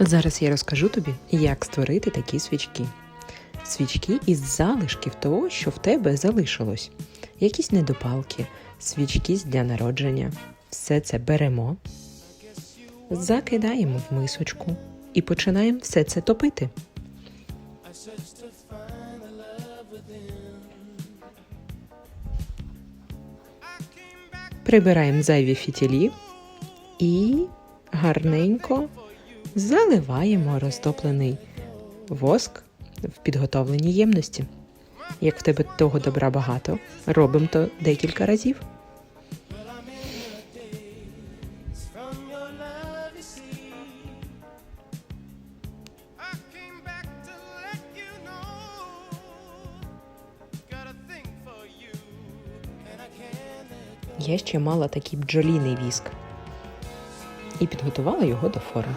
Зараз я розкажу тобі, як створити такі свічки. Свічки із залишків того, що в тебе залишилось. Якісь недопалки, свічки з дня народження. Все це беремо, закидаємо в мисочку і починаємо все це топити. Прибираємо зайві фітілі і гарненько заливаємо розтоплений воск в підготовленій ємності. Як в тебе того добра багато, робимо то декілька разів. Я ще мала такий бджоліний віск і підготувала його до форми.